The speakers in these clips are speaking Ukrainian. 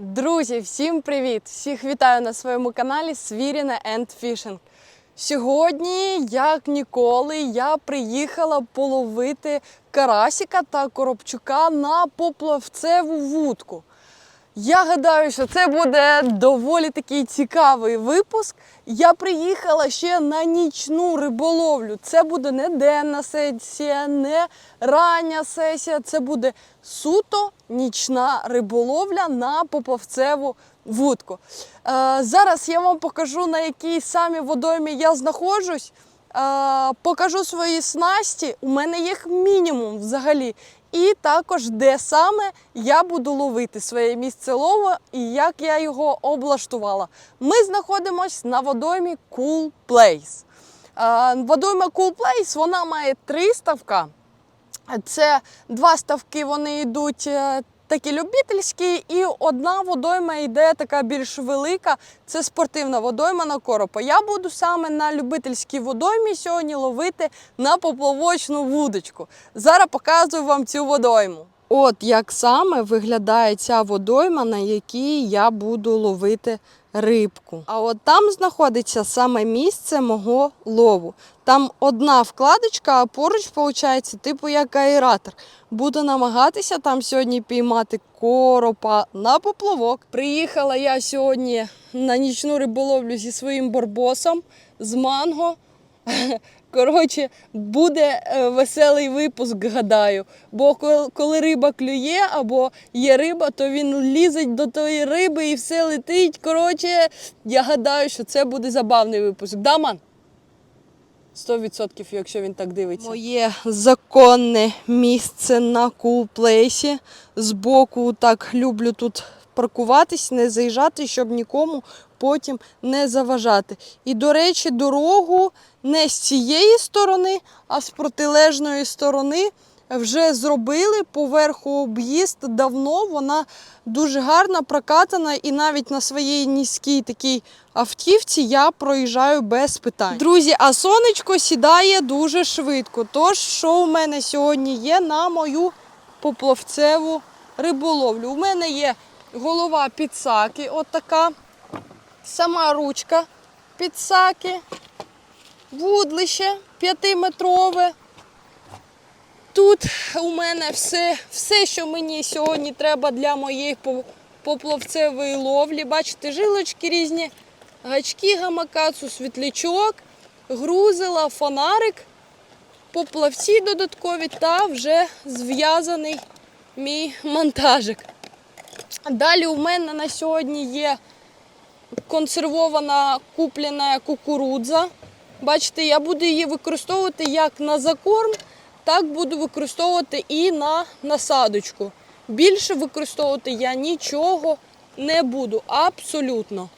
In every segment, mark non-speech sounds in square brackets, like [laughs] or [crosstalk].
Друзі, всім привіт! Всіх вітаю на своєму каналі Свіріна End Fishing. Сьогодні, як ніколи, я приїхала половити карасіка та коробчука на поплавцеву вудку. Я гадаю, що це буде доволі такий цікавий випуск. Я приїхала ще на нічну риболовлю. Це буде не денна сесія, не рання сесія. Це буде суто нічна риболовля на поплавцеву вудку. Е, зараз я вам покажу, на якій самі водоймі я знаходжусь. Е, покажу свої снасті. У мене їх мінімум взагалі. І також, де саме я буду ловити своє місце лову і як я його облаштувала. Ми знаходимося на водоймі Cool Place. Водойма Cool Place вона має три ставка. Це два ставки, вони йдуть е, такі любительські, і одна водойма йде така більш велика. Це спортивна водойма на коропа. Я буду саме на любительській водоймі сьогодні ловити на поплавочну вудочку. Зараз показую вам цю водойму. От як саме виглядає ця водойма, на якій я буду ловити рибку. А от там знаходиться саме місце мого лову. Там одна вкладочка, а поруч виходить, типу як аератор. Буду намагатися там сьогодні піймати коропа на поплавок. Приїхала я сьогодні на нічну риболовлю зі своїм барбосом з манго. Коротше, буде е, веселий випуск, гадаю. Бо коли риба клює або є риба, то він лізе до тої риби і все летить. Коротше, я гадаю, що це буде забавний випуск. Да, ман? 100%, якщо він так дивиться. Моє законне місце на кулплейсі. Збоку так люблю тут паркуватись, не заїжджати, щоб нікому потім не заважати. І, до речі, дорогу не з цієї сторони, а з протилежної сторони вже зробили поверху об'їзд давно. Вона дуже гарна, прокатана, і навіть на своїй низькій такій автівці я проїжджаю без питань. Друзі, а сонечко сідає дуже швидко. Тож, що у мене сьогодні є на мою поплавцеву риболовлю? У мене є голова підсаки, от така, сама ручка підсаки, вудлище п'ятиметрове. Тут у мене все, все, що мені сьогодні треба для моєї поплавцевої ловлі. Бачите, жилочки різні, гачки гамакацу, світлячок, грузила, фонарик, поплавці додаткові та вже зв'язаний мій монтажик. Далі у мене на сьогодні є консервована куплена кукурудза. Бачите, я буду її використовувати як на закорм, так буду використовувати і на насадочку. Більше використовувати я нічого не буду, абсолютно.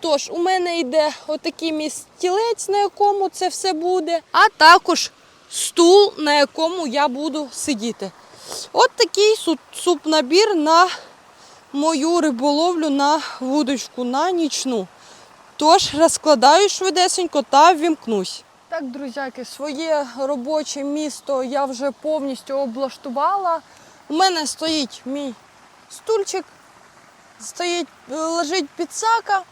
Тож, у мене йде отакий мій стілець, на якому це все буде, а також стул, на якому я буду сидіти. От такий су- субнабір на мою риболовлю на вудочку, на нічну. Тож розкладаю швидесенько та ввімкнусь. Так, друзяки, своє робоче місто я вже повністю облаштувала. У мене стоїть мій стульчик, стоїть, лежить підсака.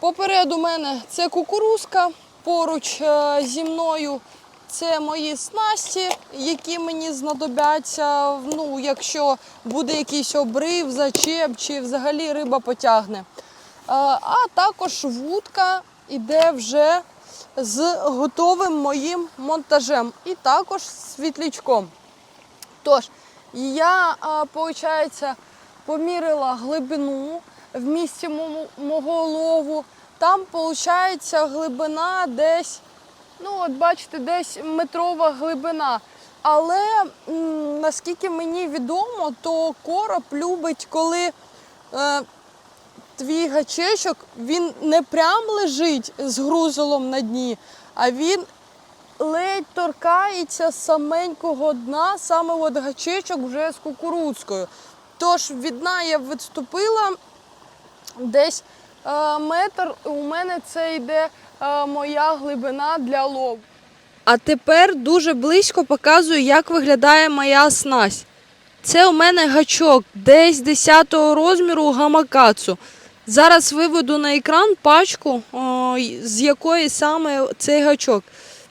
Попереду мене це кукурузка, поруч е, зі мною це мої снасті, які мені знадобляться, ну, якщо буде якийсь обрив, зачеп чи взагалі риба потягне. А також вудка іде вже з готовим моїм монтажем і також світлячком. Тож, я, виходить, поміряла глибину в місці мого лову. Там, виходить, глибина десь, ну, от бачите, десь метрова глибина. Але наскільки мені відомо, то короб любить, коли е, твій гачечок він не прям лежить з грузолом на дні, а він ледь торкається саменького дна, саме от гачечок вже з кукурудзкою. Тож від дна я відступила десь метр. У мене це йде е, моя глибина для лову. А тепер дуже близько показую, як виглядає моя снасть. Це у мене гачок десь 10 розміру гамакацу. Зараз виведу на екран пачку, о, з якої саме цей гачок.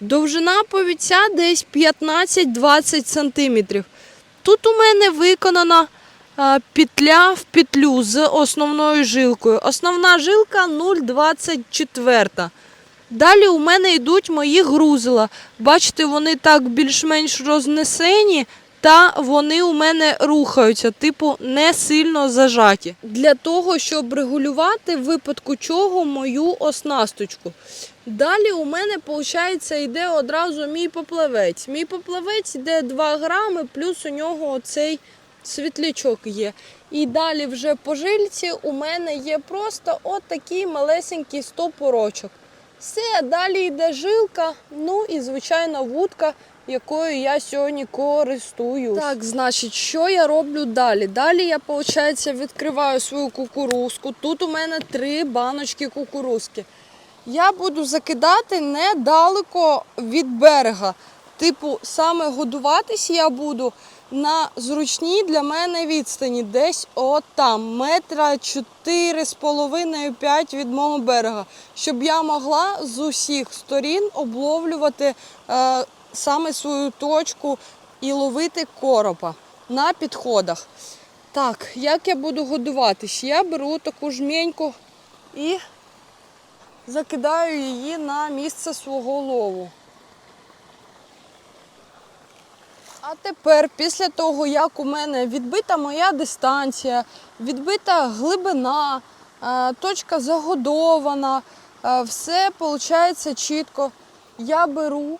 Довжина повіця десь 15-20 сантиметрів. Тут у мене виконана петля в петлю з основною жилкою. Основна жилка 0,24. Далі у мене йдуть мої грузила. Бачите, вони так більш-менш рознесені, та вони у мене рухаються, типу не сильно зажаті. Для того, щоб регулювати в випадку чого мою оснасточку. Далі у мене, виходить, йде одразу мій поплавець. Мій поплавець йде 2 грами, плюс у нього оцей світлячок є. І далі вже по жильці у мене є просто от такий малесенький стопорочок. Все, далі йде жилка, ну і звичайно вудка, якою я сьогодні користуюсь. Так, значить, що я роблю далі? Далі я, виходить, відкриваю свою кукурузку. Тут у мене три баночки кукурузки. Я буду закидати недалеко від берега. Типу, саме годуватись я буду на зручній для мене відстані, десь от там, метра чотири з половиною п'ять від мого берега, щоб я могла з усіх сторін обловлювати е, саме свою точку і ловити коропа на підходах. Так, як я буду годуватись? Я беру таку жменьку і закидаю її на місце свого лову. А тепер, після того, як у мене відбита моя дистанція, відбита глибина, е, точка загодована, е, все виходить чітко. Я беру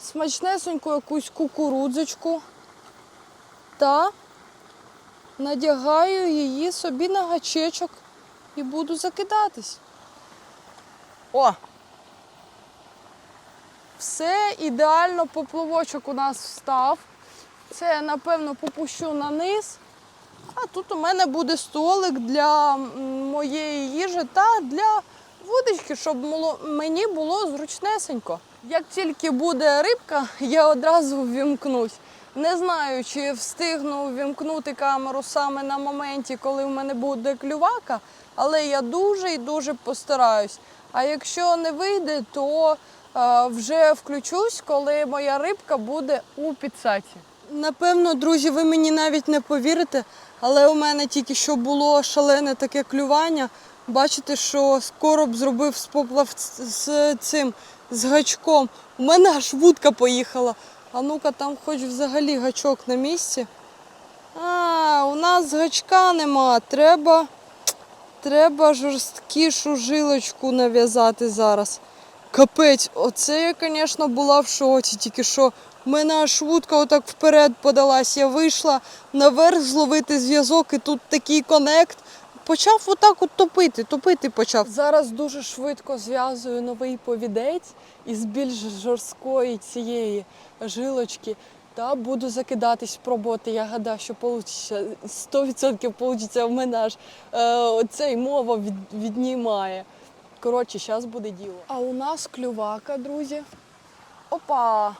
смачнесеньку якусь кукурудзочку та надягаю її собі на гачечок і буду закидатись. О! Все ідеально, поплавочок у нас встав. Це напевно, попущу на низ. А тут у мене буде столик для моєї їжі та для водички, щоб мені було зручнесенько. Як тільки буде рибка, я одразу ввімкнусь. Не знаю, чи встигну ввімкнути камеру саме на моменті, коли в мене буде клювака, але я дуже і дуже постараюсь. А якщо не вийде, то е, вже включусь, коли моя рибка буде у підсаці. Напевно, друзі, ви мені навіть не повірите, але у мене тільки що було шалене таке клювання. Бачите, що короб зробив з поплав з цим з гачком. У мене аж вудка поїхала. А ну-ка, там хоч взагалі гачок на місці. А, у нас гачка нема. Треба, треба жорсткішу жилочку нав'язати зараз. Капець, оце я, звісно, була в шоці, тільки що в мене аж вудка отак вперед подалась. Я вийшла наверх зловити зв'язок, і тут такий конект. Почав отак от топити, топити почав. Зараз дуже швидко зв'язую новий повідець із більш жорсткої цієї жилочки. Та буду закидатись пробувати. Я гадаю, що вийде 100% вийде. У мене аж е, оцей мова від, віднімає. Коротше, зараз буде діло. А у нас клювака, друзі. Опа!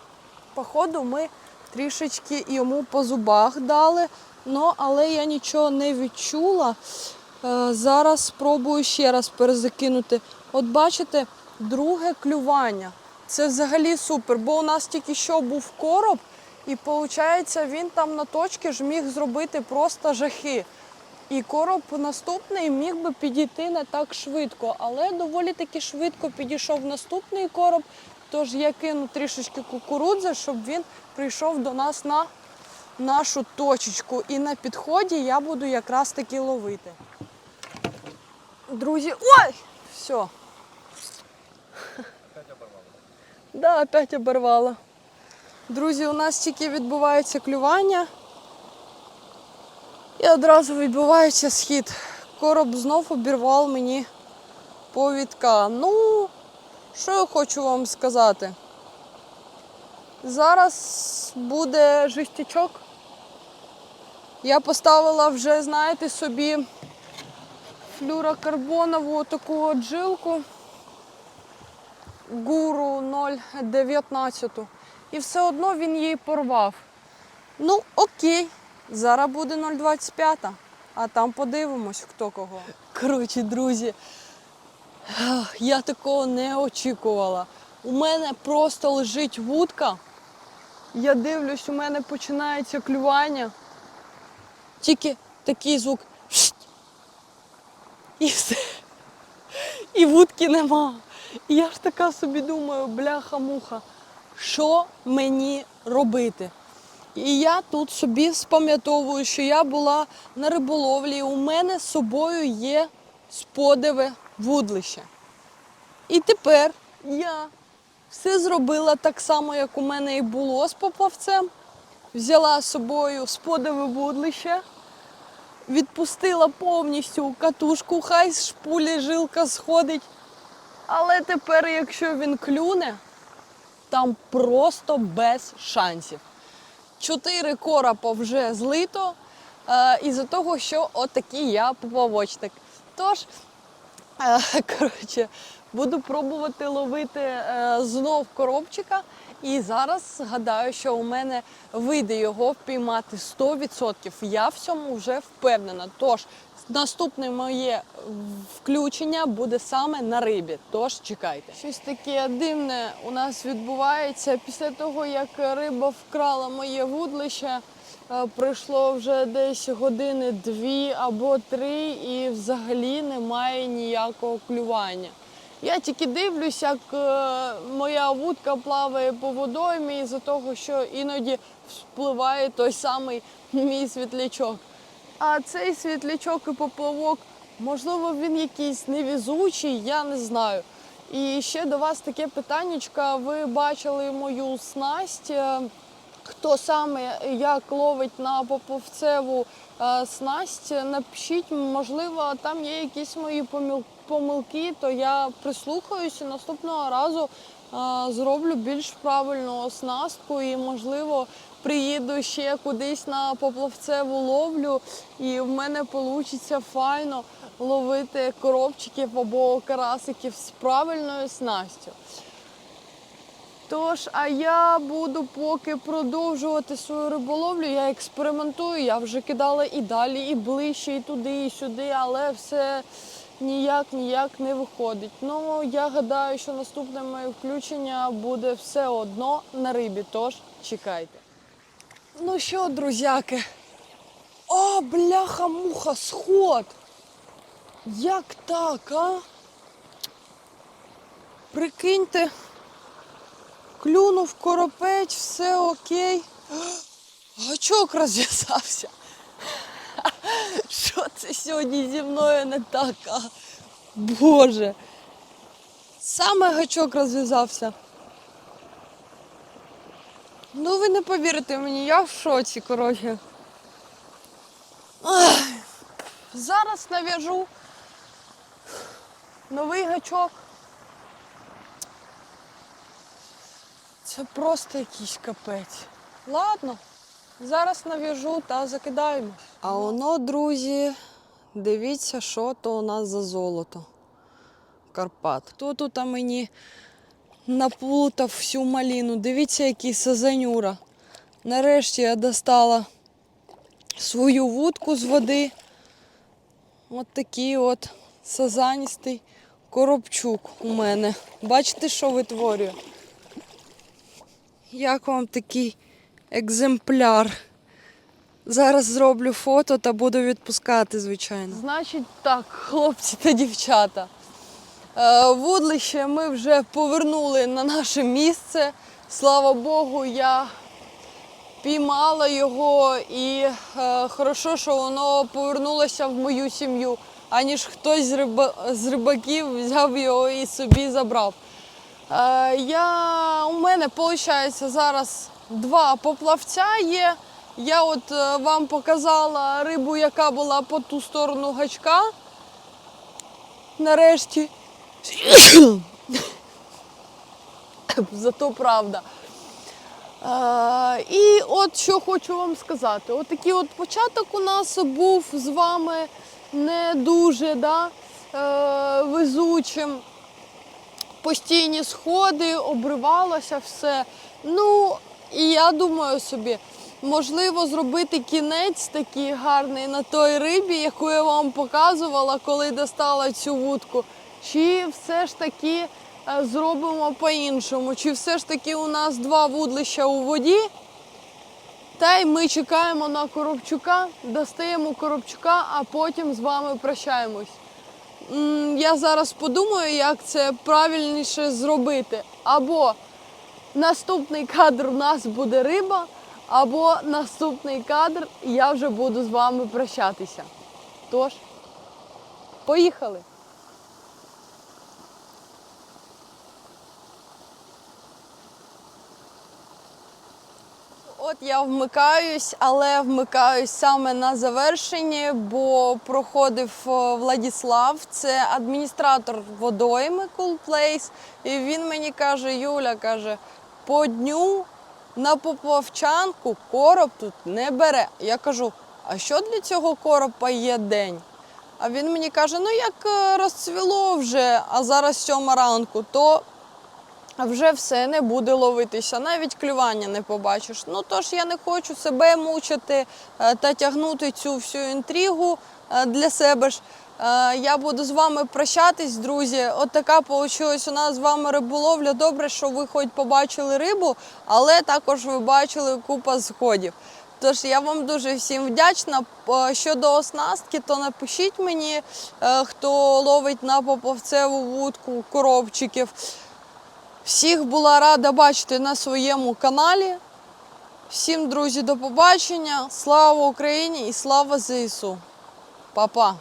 Походу, ми трішечки йому по зубах дали, ну, але я нічого не відчула. Е, зараз спробую ще раз перезакинути. От бачите, друге клювання. Це взагалі супер, бо у нас тільки що був короб, і виходить, він там на точці ж міг зробити просто жахи. І короб наступний міг би підійти не так швидко, але доволі таки швидко підійшов наступний короб. Тож я кину трішечки кукурудзи, щоб він прийшов до нас на нашу точечку. І на підході я буду якраз таки ловити. Друзі, ой! Все. Да, опять оборвала. Друзі, у нас тільки відбувається клювання. І одразу відбувається схід. Короб знов обірвав мені повідка. Ну, що я хочу вам сказати? Зараз буде жестячок. Я поставила вже, знаєте, собі флюрокарбонову таку от жилку гуру 0,19. І все одно він її порвав. Ну, окей, Зараз буде 0,25, а там подивимось, хто кого. Коротше, друзі, я такого не очікувала. У мене просто лежить вудка. Я дивлюсь, у мене починається клювання. Тільки такий звук. І все. І вудки нема. І я ж така собі думаю, бляха-муха, що мені робити? І я тут собі спам'ятовую, що я була на риболовлі, і у мене з собою є сподиве вудлище. І тепер я все зробила так само, як у мене і було з поплавцем. Взяла з собою сподиве вудлище, відпустила повністю катушку, хай з шпулі жилка сходить. Але тепер, якщо він клюне, там просто без шансів. Чотири коропа вже злито із-за того, що отакий я поплавочник. Тож, е, [laughs] коротше, буду пробувати ловити е, знов коробчика. І зараз гадаю, що у мене вийде його впіймати 100%. Я в цьому вже впевнена. Тож, наступне моє включення буде саме на рибі. Тож чекайте. Щось таке дивне у нас відбувається після того, як риба вкрала моє вудлище. Е, Пройшло вже десь години дві або три, і взагалі немає ніякого клювання. Я тільки дивлюсь, як е, моя вудка плаває по водоймі із-за того, що іноді вспливає той самий мій світлячок. А цей світлячок і поплавок, можливо, він якийсь невізучий, я не знаю. І ще до вас таке питаннячко. Ви бачили мою снасть. Хто саме як ловить на поповцеву е, снасть, напишіть, можливо, там є якісь мої помилки, то я прислухаюся наступного разу е, зроблю більш правильну оснастку і, можливо, приїду ще кудись на поплавцеву ловлю, і в мене вийде файно ловити коробчиків або карасиків з правильною снастю. Тож, а я буду поки продовжувати свою риболовлю. Я експериментую, я вже кидала і далі, і ближче, і туди, і сюди, але все ніяк ніяк не виходить. Ну, я гадаю, що наступне моє включення буде все одно на рибі, тож чекайте. Ну що, друзяки? О, бляха-муха, сход! Як так, а? Прикиньте. Клюнув коропець, все окей. Гачок розв'язався. Що це сьогодні зі мною не так? А? Боже. Саме гачок розв'язався. Ну, ви не повірите мені, я в шоці, коротше. Зараз нав'яжу новий гачок. Це просто якийсь капець. Ладно, зараз нав'яжу та закидаємось. А воно, друзі, дивіться, що то у нас за золото. Карпат. Хто тут мені наплутав всю маліну? Дивіться, який сазанюра. Нарешті я достала свою вудку з води. От такий от сазаністий коробчук у мене. Бачите, що витворює? Як вам такий екземпляр? Зараз зроблю фото та буду відпускати, звичайно. Значить так, хлопці та дівчата. Е, Вудлище ми вже повернули на наше місце. Слава Богу, я піймала його і е, хорошо, що воно повернулося в мою сім'ю, аніж хтось з, риба, з рибаків взяв його і собі забрав. Е, я, у мене виходить зараз два поплавця є. Я от е, вам показала рибу, яка була по ту сторону гачка. Нарешті. [coughs] Зато правда. Е, і от що хочу вам сказати. От от початок у нас був з вами не дуже да, е, везучим постійні сходи, обривалося все. Ну, і я думаю собі, можливо зробити кінець такий гарний на той рибі, яку я вам показувала, коли достала цю вудку. Чи все ж таки е, зробимо по-іншому? Чи все ж таки у нас два вудлища у воді? Та й ми чекаємо на Коробчука, достаємо Коробчука, а потім з вами прощаємось. Я зараз подумаю, як це правильніше зробити. Або наступний кадр у нас буде риба, або наступний кадр я вже буду з вами прощатися. Тож, поїхали! От я вмикаюсь, але вмикаюсь саме на завершенні, бо проходив е, Владіслав, це адміністратор водойми Cool Place, і він мені каже: Юля каже, по дню на поплавчанку короб тут не бере. Я кажу, а що для цього коропа є день? А він мені каже: ну як е, розцвіло вже, а зараз сьома ранку, то вже все не буде ловитися, навіть клювання не побачиш. Ну тож я не хочу себе мучити е, та тягнути цю всю інтригу е, для себе ж. Е, Я буду з вами прощатись, друзі. От така вийшла у нас з вами риболовля. Добре, що ви хоч побачили рибу, але також ви бачили купа сходів. Тож я вам дуже всім вдячна. Щодо оснастки, то напишіть мені, хто ловить на поповцеву вудку коробчиків. Всіх була рада бачити на своєму каналі. Всім, друзі, до побачення. Слава Україні і слава ЗСУ. Па-па!